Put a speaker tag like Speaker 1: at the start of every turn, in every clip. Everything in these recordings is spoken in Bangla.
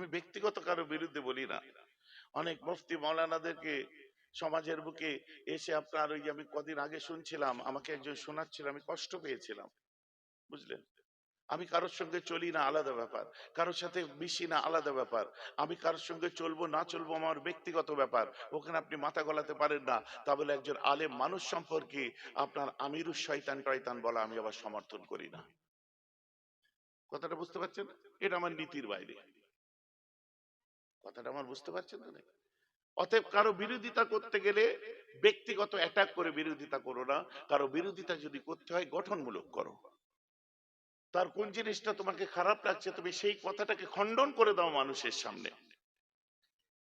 Speaker 1: আমি ব্যক্তিগত কারও বিরুদ্ধে বলি না। অনেক মুফতি মৌলানাদেরকে সমাজের বুকে এসে আপনার ওই আমি কদিন আগে শুনছিলাম, আমাকে একজন শোনাচ্ছিল, আমি কষ্ট পেয়েছিলাম। বুঝলেন? আমি কারোর সঙ্গে চলি না, আলাদা ব্যাপার। কারোর সাথে মিশি না, আলাদা ব্যাপার। আমি কারোর সঙ্গে চলবো, না চলবো আমার ব্যক্তিগত ব্যাপার। ওখানে আপনি মাথা গলাতে পারেন না। তা বলে একজন আলেম মানুষ সম্পর্কে আপনার আমিরুস শয়তান টয়তান বলা আমি আবার সমর্থন করি না। কথাটা বুঝতে পারছেন? এটা আমার নীতির বাইরে। কথাটা আমার বুঝতে পারছেন নাকি? অতএব কারও বিরোধিতা করতে গেলে ব্যক্তিগত অ্যাটাক করে বিরোধিতা করো না। কারও বিরোধিতা যদি করতে হয়, গঠনমূলক করো। তার কোন জিনিসটা তোমাকে খারাপ লাগছে, তুমি সেই কথাটাকে খণ্ডন করে দাও মানুষের সামনে।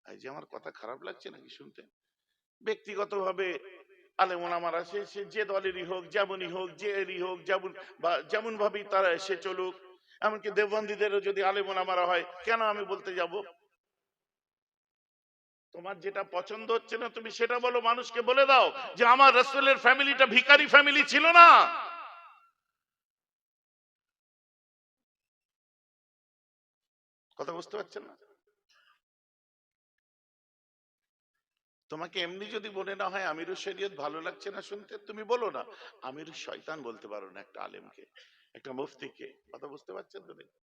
Speaker 1: এই যে আমার কথা খারাপ লাগছে নাকি শুনতে? ব্যক্তিগতভাবে আলেমন আমার আছে সে যে দলেরই হোক, যেমনই হোক, যে এরই হোক, যেমন বা যেমন ভাবেই তারা সে চলুক, এমনকি দেববন্দীদেরও যদি আলেমন আমার হয়, কেন আমি বলতে যাব? তোমার যেটা পছন্দ হচ্ছে না, তুমি সেটা বলো, মানুষকে বলে দাও যে আমার রসুলের ফ্যামিলিটা ভিখারি ফ্যামিলি ছিল না। কথা বুঝতে পারছেন না? তোমাকে এমনি যদি মনে না হয় আমিরুর শরীয়ত ভালো লাগছে না শুনতে, তুমি বলো না। আমির শয়তান বলতে পারো না একটা আলেমকে, একটা মুফতিকে। কথা বুঝতে পারছেন তো? নাকি?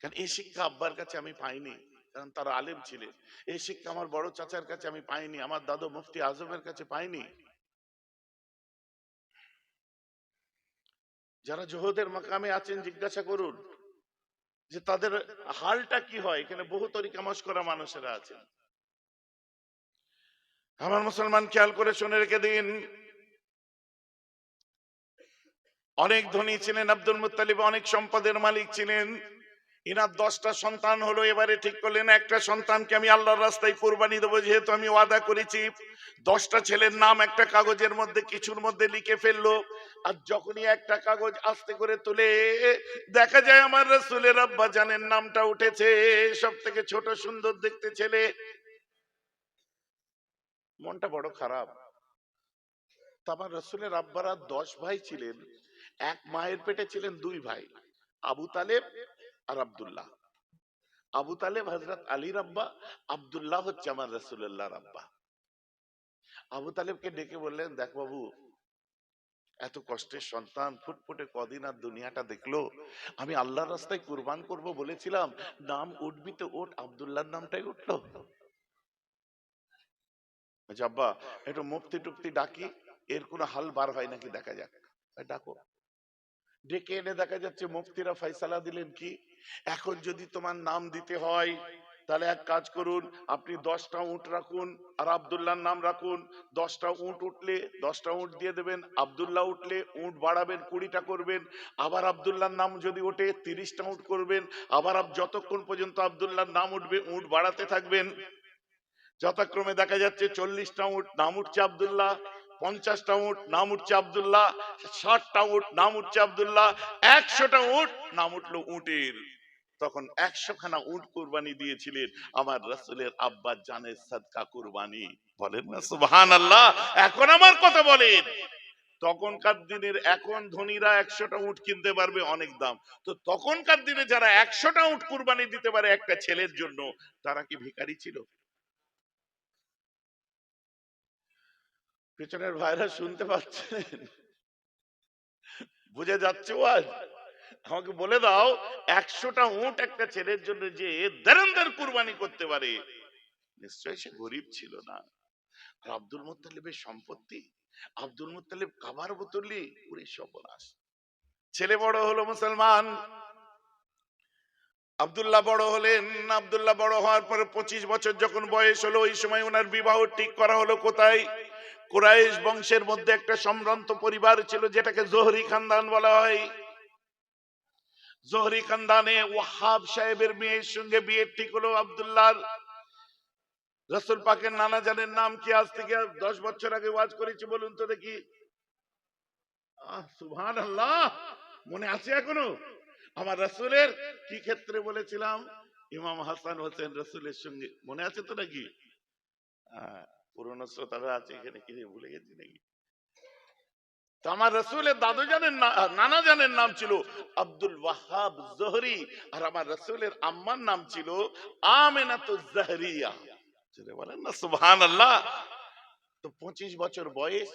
Speaker 1: কারণ এই শিক্ষা আব্বার কাছে আমি পাইনি। কারণ তারা আলেম ছিলেন এই শিক্ষা আমার বড় চাচার কাছে আমি পাইনি, আমার দাদু মুফতি আজমের কাছে পাইনি। যারা জোহদের মাকামে আছেন, জিজ্ঞাসা করুন যে তাদের হালটা কি হয়? এখানে বহু তরিকা করা মানুষেরা আছেন আমার মুসলমান খেয়াল করে শুনে রেখে দিন। অনেক ধনী ছিলেন, আব্দুল মুত্তালিব অনেক সম্পদের মালিক ছিলেন। ইনার দশটা সন্তান হলো, এবারে ঠিক করলেন, একটা সন্তানকে আমি আল্লাহর রাস্তায় কোরবানি দেবো, যেহেতু আমি ওয়াদা করেছি। দশটা ছেলের নাম একটা কাগজের মধ্যে, কিছুর মধ্যে লিখে ফেলল। আর যখনই একটা কাগজ আস্তে করে তুলে, দেখা যায় আমার রসুলের আব্বা জানের নামটা উঠেছে সব থেকে ছোট সুন্দর দেখতে ছেলে। মনটা বড় খারাপ। আমার রসুলের আব্বারা দশ ভাই ছিলেন, এক মায়ের পেটে ছিলেন দুই ভাই, আবু তালেব আর আব্দুল্লাহ। আবু তালেব হজরত আলীর আব্বা আব্দুল্লাহ হচ্ছে আমার রসুল্লাহ আব্বা আবু তালেবকে ডেকে বললেন, দেখ বাবু, এত কষ্টের সন্তান ফুটফুটে কদিন আর দুনিয়াটা দেখল। আমি আল্লাহর রাস্তায় কুরবান করব বলেছিলাম, নাম উঠবি তো ওঠ, আব্দুল্লাহর নামটাই উঠল। আব্বা, একটু মুফতি টুফতি ডাকি, এর কোনো হাল বার হয় নাকি দেখা যাক। ডাকো। ডেকে এনে দেখা যাচ্ছে মুফতিরা ফয়সালা দিলেন কি? এখন যদি তোমার নাম দিতে হয়, তাহলে এক কাজ করুন, আপনি দশটা উট রাখুন, আর আব্দুল্লাহর নাম রাখুন। দশটা উট উঠলে দশটা উট দিয়ে দেবেন, আব্দুল্লাহ উঠলে উট বাড়াবেন, কুড়িটা করবেন। আবার আব্দুল্লাহর নাম যদি ওঠে, তিরিশটা উট করবেন। আবার আব- যতক্ষণ পর্যন্ত আব্দুল্লাহর নাম উঠবে, উট বাড়াতে থাকবেন। যথাক্রমে দেখা যাচ্ছে চল্লিশটা উট নাম উঠছে আব্দুল্লাহ। পঞ্চাশটা উট, নাম উঠছে আব্দুল্লাহ, ষাটটা উট, নাম উঠছে আব্দুল্লাহ, একশোটা উট, নাম উঠল তখন একশো খানা উট কুরবানি দিয়েছিলেন আমার রসুলের আব্বা জানের সাদকা কুরবানি। বলেন না সুবহান আল্লাহ এখন আমার কথা বলেন। তখনকার দিনের এখন ধনীরা একশোটা উট কিনতে পারবে অনেক দাম। তো তখনকার দিনে যারা একশোটা উট কুরবানি দিতে পারে একটা ছেলের জন্য, তারা কি ভিখারি ছিল? পেছনের ভাইরা শুনতে পাচ্ছেন? বুঝে যাচ্ছে আজ? আমাকে বলে দাও, একশোটা উট একটা ছেলের জন্য যে দেরেন্দার কুরবানি করতে পারে। নিশ্চয়ই সে গরিব ছিল না। আর আব্দুল মুত্তালিবের সম্পত্তি, আব্দুল মুত্তালিব কাবার বোতলি পুরি সর্বনাশ। ছেলে বড় হলো মুসলমান। আব্দুল্লাহ বড় হলেন। আব্দুল্লাহ বড় হওয়ার পরে পঁচিশ বছর যখন বয়স হলো, ওই সময় ওনার বিবাহ ঠিক করা হলো কোথায়? কুরাইশ বংশের মধ্যে একটা সম্ভ্রান্ত পরিবার ছিল যেটাকে জোহরি খানদান বলা হয়। খানদানে ওয়াহাব সাহেবের মেয়ের সঙ্গে বিয়ে ঠিক হলো আব্দুল্লাহ রসুল পাকের নানা জানের নাম কি আজ থেকে দশ বছর আগে ওয়াজ করেছি বলুন তো দেখি। সুভান আল্লাহ মনে আছে এখনও? আমার রসুলের কি ক্ষেত্রে বলেছিলাম? ইমাম হাসান হোসেন রসুলের সঙ্গে, মনে আছে তো নাকি? পুরনো শ্রোতারা আছে এখানে? কি ভুলে গেছি নাকি? আমার রসুলের দাদু জানের নানা জানের নাম ছিল আব্দুল ওয়াহাব জহরি, আর আমার রসুলের আম্মার নাম ছিল বলেন না আল্লাহ তো পঁচিশ বছর বয়স,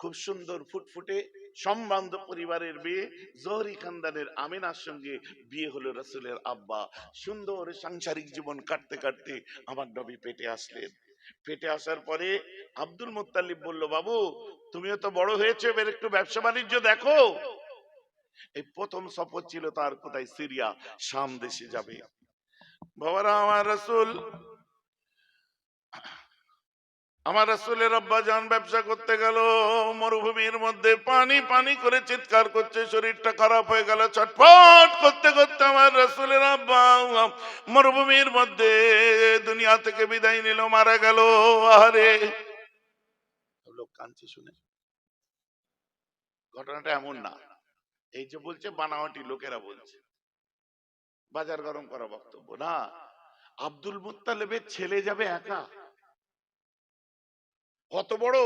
Speaker 1: খুব সুন্দর ফুটফুটে সম্বন্ধ পরিবারের বিয়ে জহরি খানদানের আমিনার সঙ্গে বিয়ে হলো রসুলের আব্বা। সুন্দর সাংসারিক জীবন কাটতে কাটতে আমার নবী পেটে আসলেন। পেটে আসার পরে আব্দুল মোত্তালিব বলল, বাবু, তুমিও তো বড় হয়েছে, এবার একটু ব্যবসা বাণিজ্য দেখো। এই প্রথম সফর ছিল তার কোথায়? সিরিয়া, শাম দেশে যাবে। বাবারা, আমার রসুল আমার রসুলের আব্বা যান ব্যবসা করতে গেল, মরুভূমির মধ্যে পানি পানি করে চিৎকার করছে, শরীরটা খারাপ হয়ে গেল, ছটফট করতে করতে আমার রসুলের আব্বা মরুভূমির মধ্যে দুনিয়া থেকে বিদায় নিল, মারা গেল। আরে লোক কাঁদছে শুনে। ঘটনাটা এমন না। এই যে বলছে, বানাওয়াটি লোকেরা বলছে। বাজার গরম করা বক্তব্য না। আব্দুল মুত্তালেবের ছেলে যাবে একা। কত বড়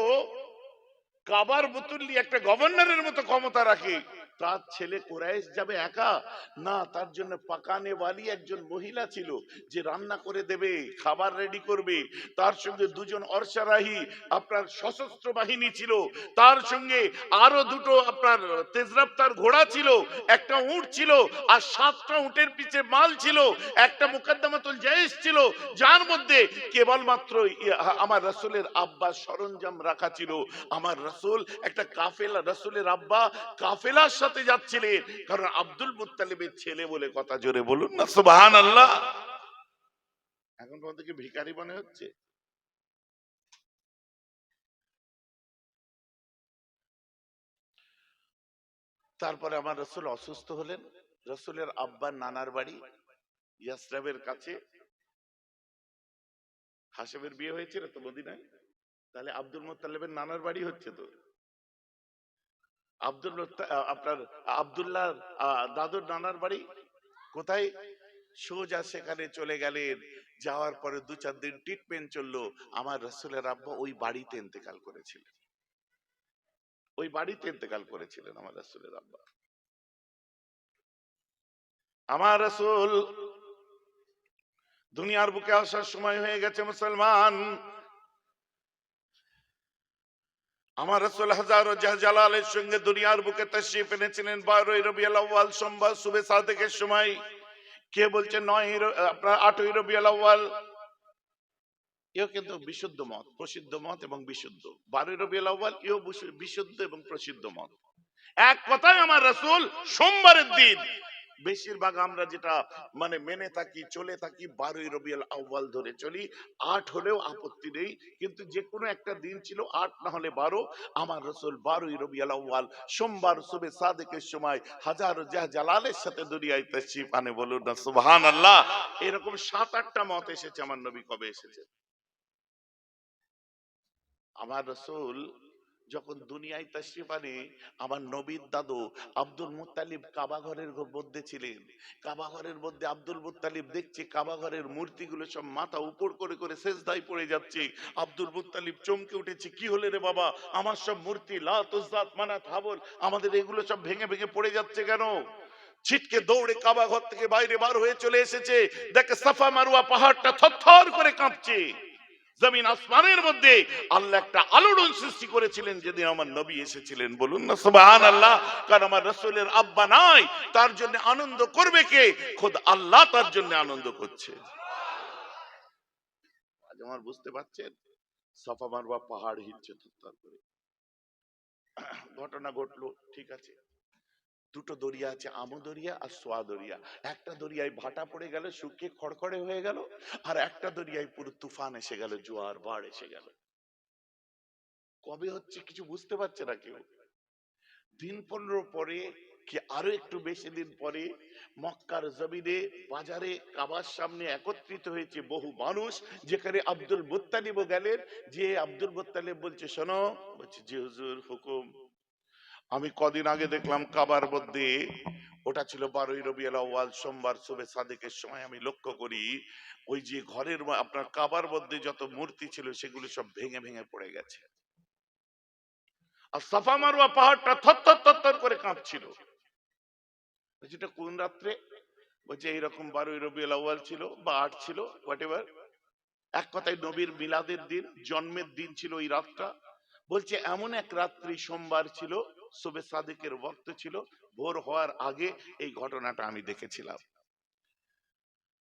Speaker 1: কাবার বুতুল্লি একটা গভর্নরের মতো ক্ষমতা রাখে। তার ছেলে কোরাইশ যাবে একা? না, তার জন্য পাকানে বালি একজন মহিলা ছিল যে রান্না করে দেবে, খাবার রেডি করবে। তার সঙ্গে দুজন অর্শারাহি আপনার সশস্ত্র বাহিনী ছিল। তার সঙ্গে আরও দুটো আপনার তেজরাপ্তার ঘোড়া ছিল, একটা উট ছিল আর সাতটা উটের পিছে মাল ছিল, একটা মুকদ্দমাতুল জায়েজ ছিল। যার মধ্যে কেবলমাত্র আমার রসুলের আব্বা সরঞ্জাম রাখা ছিল। আমার রসুল একটা কাফেলা, রসুলের আব্বা কাফেলার যাচ্ছিলেন। কারণ আব্দুল মুত্তালিবের ছেলে বলে কথা জোরে বলুন না সুবহান আল্লাহ এখন পর্যন্ত কি ভিখারি মনে হচ্ছে? তারপরে আমার রসুল অসুস্থ হলেন। রসুলের আব্বার নানার বাড়ি, ইয়াসরাবের কাছে। হাসেমের বিয়ে হয়েছিল তো মদিনায়। তাহলে আব্দুল মোত্তালেবের নানার বাড়ি হচ্ছে তো। আব্দুল আপনার আব্দুল্লাহ দাদুর নানার বাড়ি? কোথায়? সোজা সেখানে চলে গেলেন। যাওয়ার পরে দু চার দিন ট্রিটমেন্ট চলল। আমার রসুলের আব্বা ওই বাড়িতে ইন্তেকাল করেছিলেন। ওই বাড়িতে ইন্তেকাল করেছিলেন আমার রসুলের আব্বা। আমার রসুল, দুনিয়ার বুকে আসার সময় হয়ে গেছে মুসলমান। আমার রসুল হাজারো জালালের সঙ্গে দুনিয়ার বুকে তশরিফ এনেছিলেন বারোই রবিউল আউয়াল সোমবার সুবে সাদেকের সময়। কে বলছে নয় আপনার আটই রবিউল আউয়াল? এও কিন্তু বিশুদ্ধ মত, প্রসিদ্ধ মত এবং বিশুদ্ধ। বারোই রবি আউয়াল এও বিশুদ্ধ এবং প্রসিদ্ধ মত। এক কথায় আমার রসুল সোমবারের দিন বেশিরভাগ আমরা যেটা মানে মেনে থাকি, চলে থাকি, বারোই রবিউল আউয়াল ধরে চলি। আট হলেও আপত্তি নেই, কিন্তু যে কোনো একটা দিন ছিল আট, না হলে বারো। আমার রসুল বারোই রবিউল আউয়াল সোমবার সুবে সাদেকের সময় হাজার জাহ জালালের সাথে দুনিয়ায় তশরিফ আনে বলুন না সুবহান আল্লাহ এরকম সাত, আটটা মত এসেছে আমার নবী কবে এসেছে? আমার রসুল যখন দুনিয়ায় তশরিফ আনে, আমার নবীর দাদু আব্দুল মুত্তালিব কাবা ঘরের মধ্যে ছিলেন। কাবা ঘরের মধ্যে আব্দুল মুত্তালিব দেখছে কাবা ঘরের মূর্তিগুলো সব মাথা উপর করে করে শেষদায় পড়ে যাচ্ছে। আব্দুল মুত্তালিব চমকে উঠেছে, কি হলে রে বাবা? আমার সব মূর্তি লাত উজ্জাত মানাত হাবল আমাদের এগুলো সব ভেঙে ভেঙে পড়ে যাচ্ছে কেন? ছিটকে দৌড়ে কাবা ঘর থেকে বাইরে বার হয়ে চলে এসেছে। দেখে সাফা মারুয়া পাহাড়টা থরথর করে কাঁপছে। জমিন আসমানের মধ্যে আল্লাহ একটা আলোড়ন সৃষ্টি করেছিলেন, যেদিন আমার নবী এসেছিলেন। বলুন না সুবহান আল্লাহ কারণ আমার রসুলের আব্বা নাই, তার জন্য আনন্দ করবে কে? খোদ আল্লাহ তার জন্য আনন্দ করছে। আজ আমার বুঝতে পারছেন? সাফা মারুয়া পাহাড় থরথর করে ঘটনা ঘটলো, ঠিক আছে। দুটো দরিয়া আছে, আমো দরিয়া আর সোয়া দরিয়া একটা দরিয়ায় ভাটা পড়ে গেল, শুকিয়ে খড়খড়ে হয়ে গেল, আর একটা দরিয়ায় পুরো তুফান এসে গেল, জোয়ার বাড় এসে গেল। কবে হচ্ছে কিছু বুঝতে পারছে না কেউ। দিন পনেরো পরে কি আরও একটু বেশি দিন পরে মক্কার জমিনে বাজারে কাবার সামনে একত্রিত হয়েছে বহু মানুষ, যেখানে আব্দুল মুত্তালিবও গেলেন। যে আব্দুল মুত্তালিব বলছে, শোনো, বলছে জি হুজুর হুকুম আমি কদিন আগে দেখলাম কাবার মধ্যে, ওটা ছিল বারোই রবিউল আউয়াল, সোমবার সুবে সাদেকের সময় আমি লক্ষ্য করি, ওই যে ঘরের আপনার কাবার মধ্যে যত মূর্তি ছিল সেগুলো সব ভেঙে ভেঙে পড়ে গেছে। আর সাফা মারুয়া পাহাড়টা থর থর করে কাঁপছিল। এটা কোন রাত্রে? বলছে, এইরকম বারোই রবিউল আউয়াল ছিল, বা আট ছিল হোয়াট এভার এক কথায় নবীর মিলাদের দিন, জন্মের দিন ছিল ওই রাতটা। বলছে, এমন এক রাত্রি সোমবার ছিল সুবে সাদিকের বক্ত ছিল, ভোর হওয়ার আগে এই ঘটনাটা আমি দেখেছিলাম।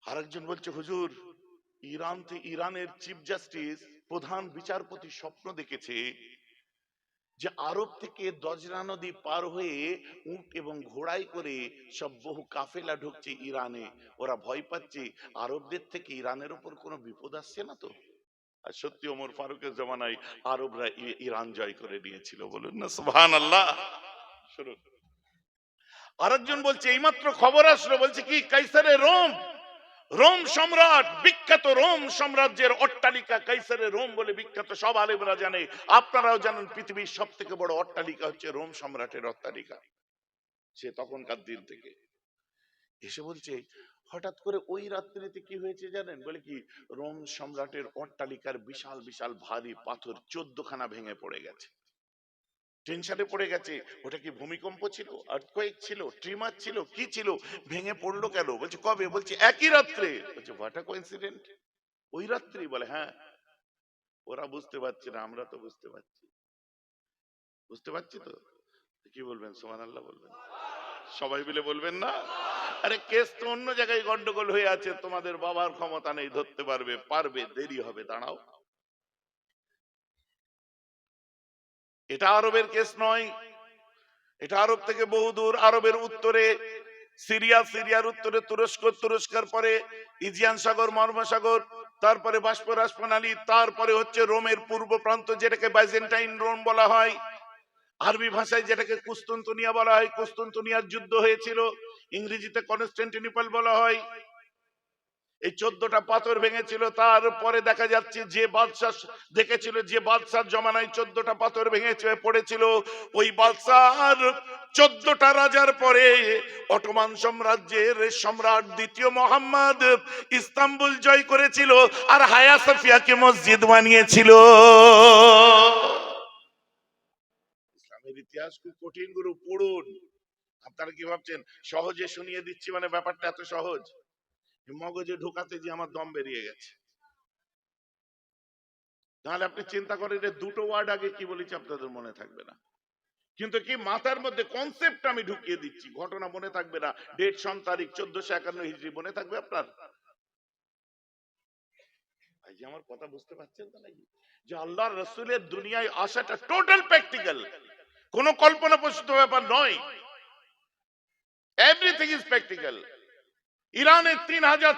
Speaker 1: আরেকজন বলছে, হুজুর, ইরান ইরানের চিফ জাস্টিস, প্রধান বিচারপতি স্বপ্ন দেখেছে যে আরব থেকে দজরা নদী পার হয়ে উট এবং ঘোড়াই করে সব বহু কাফেলা ঢুকছে ইরানে। ওরা ভয় পাচ্ছে, আরবদের থেকে ইরানের উপর কোনো বিপদ আসছে না তো? আর সত্যি ওমর ফারুকের জমানায় আরবরা ইরান জয় করে নিয়েছিল বলুন না সুবহান আল্লাহ শুনুন। আরেকজন বলছে, এইমাত্র খবর আসলো। বলছে কি, কাইসারে রোম রোম সম্রাট, বিখ্যাত রোম সাম্রাজ্যের অট্টালিকা কাইসারে রোম বলে বিখ্যাত, সব আলেমরা জানে। আপনারাও জানেন পৃথিবীর সব থেকে বড় অট্টালিকা হচ্ছে রোম সম্রাটের অট্টালিকা। সে তখনকার দিন থেকে এসে বলছে হঠাৎ করে ওই রাত্রিতে কি হয়েছে জানেন? বলে কি, রোম সম্রাটের অট্টালিকার বিশাল বিশাল, ভারী পাথর চোদ্দখানা ভেঙে পড়ে গেছে। টেনশনে পড়ে গেছে, ওটা কি ভূমিকম্প ছিল? আর্থকোয়েক ছিল? ট্রিমার ছিল? কি ছিল? ভেঙে পড়ল কেন? বলছে, কবে? বলছে, একই রাত্রে। বলছে হোয়াট কোইন্সিডেন্ট ওই রাত্রি বলে হ্যাঁ ওরা বুঝতে পারছে না, আমরা তো বুঝতে পারছি। বুঝতে পারছি তো? কি বলবেন? সোমান আল্লাহ বলবেন? সবাই মিলে বলবেন না? আরে কেস তো অন্য জায়গায় গন্ডগোল হয়ে আছে, তোমাদের বাবার ক্ষমতা নেই, ধরতে পারবে পারবে, দেরি হবে, দাঁড়াও। এটা আরবের কেস নয়, এটা আরব থেকে বহু দূর, আরবের উত্তরে, সিরিয়া, সিরিয়ার উত্তরে, তুরস্ক, তুরস্কের পরে, ইজিয়ান সাগর মর্মসাগর তারপরে বাষ্প রাসপ্রণালী তারপরে হচ্ছে রোমের পূর্ব প্রান্ত, যেটাকে বাইজেন্টাইন রোম বলা হয়। আরবি ভাষায় যেটাকে কুস্তুনতুনিয়া বলা হয়, কুস্তুনতুনিয়ার যুদ্ধ হয়েছিল। ইংরেজিতে কনস্ট্যান্টিনিপল বলা হয়। এই চোদ্দটা পাথর ভেঙেছিল, তারপরে দেখা যাচ্ছে যে বাদশাহ দেখেছিল যে বাদশার জমানায় চোদ্দটা পাথর ভেঙেছে, পড়েছিল। ওই বাদশার চোদ্দটা রাজার পরে অটোমান সাম্রাজ্যের সম্রাট দ্বিতীয় মোহাম্মদ ইস্তাম্বুল জয় করেছিল আর হায়া সাফিয়াকে মসজিদ বানিয়েছিল। ইসলামের ইতিহাস খুব কঠিন, গুরু, পড়ুন। আপনারা কি ভাবছেন? সহজে শুনিয়ে দিচ্ছি মানে ব্যাপারটা এত সহজ? মগজে ঢোকাতে যে আমার দম বেরিয়ে গেছে। তাহলে আপনি চিন্তা করেন যে দুটো ওয়ার্ড আগে কি বলেছি আপনাদের মনে থাকবে না। কিন্তু কি মাথার মধ্যে কনসেপ্ট আমি ঢুকিয়ে দিচ্ছি। ঘটনা মনে থাকবে না। ডেট সন তারিখ, চোদ্দশো একান্ন হিজড়ি মনে থাকবে আপনার? এই আমার কথা বুঝতে পারছেন তো নাকি? যে আল্লাহ রসুলের দুনিয়ায় আসাটা টোটাল প্র্যাকটিক্যাল কোনো কল্পনা প্রসূত ব্যাপার নয়। এভরিথিং ইজ প্র্যাকটিক্যাল ইরানের তিন হাজার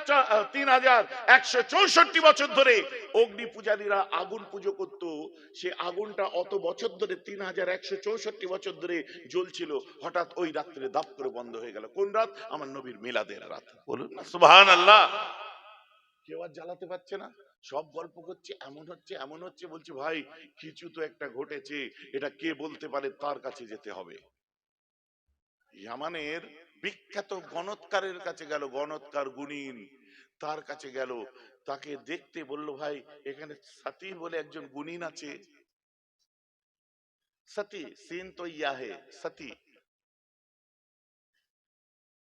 Speaker 1: তিন হাজার একশো চৌষট্টি বছর ধরে অগ্নি পূজারীরা আগুন পুজো করত। সে আগুনটা অত বছর ধরে, তিন হাজার একশো চৌষট্টি বছর ধরে জ্বলছিল। হঠাৎ ওই রাত্রে দাপ করে বন্ধ হয়ে গেল। কোন রাত? আমার নবীর মিলাদের রাত। বলুন না আল্লাহ কেউ আর জ্বালাতে পারছে না। সব গল্প করছে, এমন হচ্ছে এমন হচ্ছে, বলছে, ভাই, কিছু তো একটা ঘটেছে। এটা কে বলতে পারে? তার কাছে যেতে হবে। ইয়ামানের বিখ্যাত গণৎকারের কাছে গেল, গণৎকার গুণিন। তার কাছে গেল, তাকে দেখতে বলল, ভাই, এখানে সাতি বলে একজন গুণিন আছে। সতী, সিন তো ইয়াহে সতী।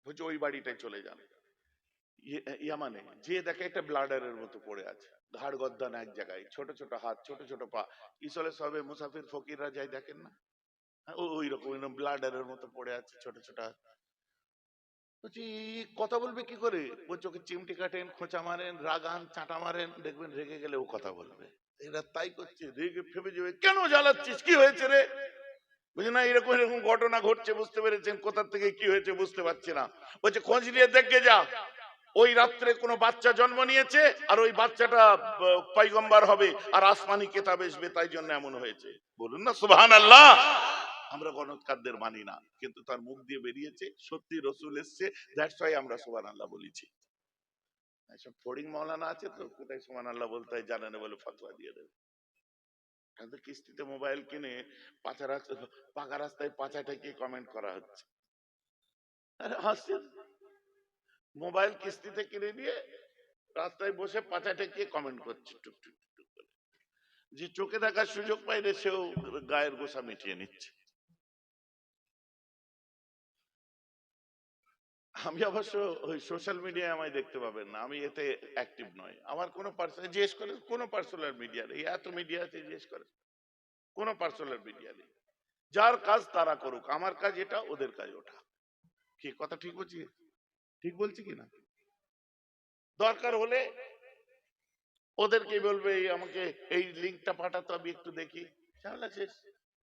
Speaker 1: বলছে, ওই বাড়িটায় চলে যান। ইয়ে- ইয়ামানে যে দেখে একটা ব্লাডারের মতো পড়ে আছে, ঘাড় গদ্দান এক জায়গায়, ছোট ছোট হাত, ছোট ছোট পা। ইসলে সবে মুসাফির ফকিররা যাই দেখেন না? ওই রকম ব্লাডারের মতো পড়ে আছে, ছোট ছোট হাত। বলছি কথা বলবে কি করে? চিমটি কাটেন খোঁচা মারেন রাগান চাটা মারেন দেখবেন রেগে গেলে ও কথা বলবে। এরা তাই করছে রেগে ফেপে যাবে। কেন জ্বালাচ্ছিস? কি হয়েছে রে? বুঝি না এরকম এরকম ঘটনা ঘটছে বুঝতে পেরেছেন? থেকে কি হয়েছে বুঝতে পারছি না। বলছে খোঁজ নিয়ে দেখে যা। ওই রাত্রে কোনো বাচ্চা জন্ম নিয়েছে আর ওই বাচ্চাটা আহ, পয়গম্বর হবে আর আসমানি কেতাব আসবে তাই জন্য এমন হয়েছে। বলুন না সুবহান আল্লাহ আমরা গণৎকারদের মানি না, কিন্তু তার মুখ দিয়ে বেরিয়েছে, সত্যি রসুল এসছে দ্যাটস ওয়াই আমরা সুবহান আল্লাহ বলেছি ফড়িং মাওলানা আছে তো, কোথায় আল্লাহ বলতে হয়, জানে না বলে ফতোয়া দিয়ে দেবে। কিস্তিতে মোবাইল কিনে পাঁচা রাস্তা পাকা রাস্তায় কমেন্ট করা হচ্ছে। আরে হাসছেন মোবাইল কিস্তিতে কিনে নিয়ে রাস্তায় বসে পাঁচা টেকিয়ে কমেন্ট করছে টুক টুক টুক করে। যে চোখে দেখার সুযোগ পাইলে সেও গায়ের গোসা মিটিয়ে নিচ্ছে। আমি অবশ্য ওই সোশ্যাল মিডিয়ায় আমায় দেখতে পাবেন না। আমি এতে অ্যাক্টিভ নয় আমার কোনো পার্সোনাল জিজ্ঞেস করে কোনো পার্সোনাল মিডিয়া নেই। এত মিডিয়া আছে, জিজ্ঞেস করে। কোনো পার্সোনাল মিডিয়া নেই। যার কাজ তারা করুক। আমার কাজ এটা, ওদের কাজ ওটা। কি কথা ঠিক বলছি? ঠিক বলছি কি না? দরকার হলে ওদেরকে বলবে আমাকে, এই লিঙ্কটা পাঠাতো, আমি একটু দেখি। ঝামেলা শেষ।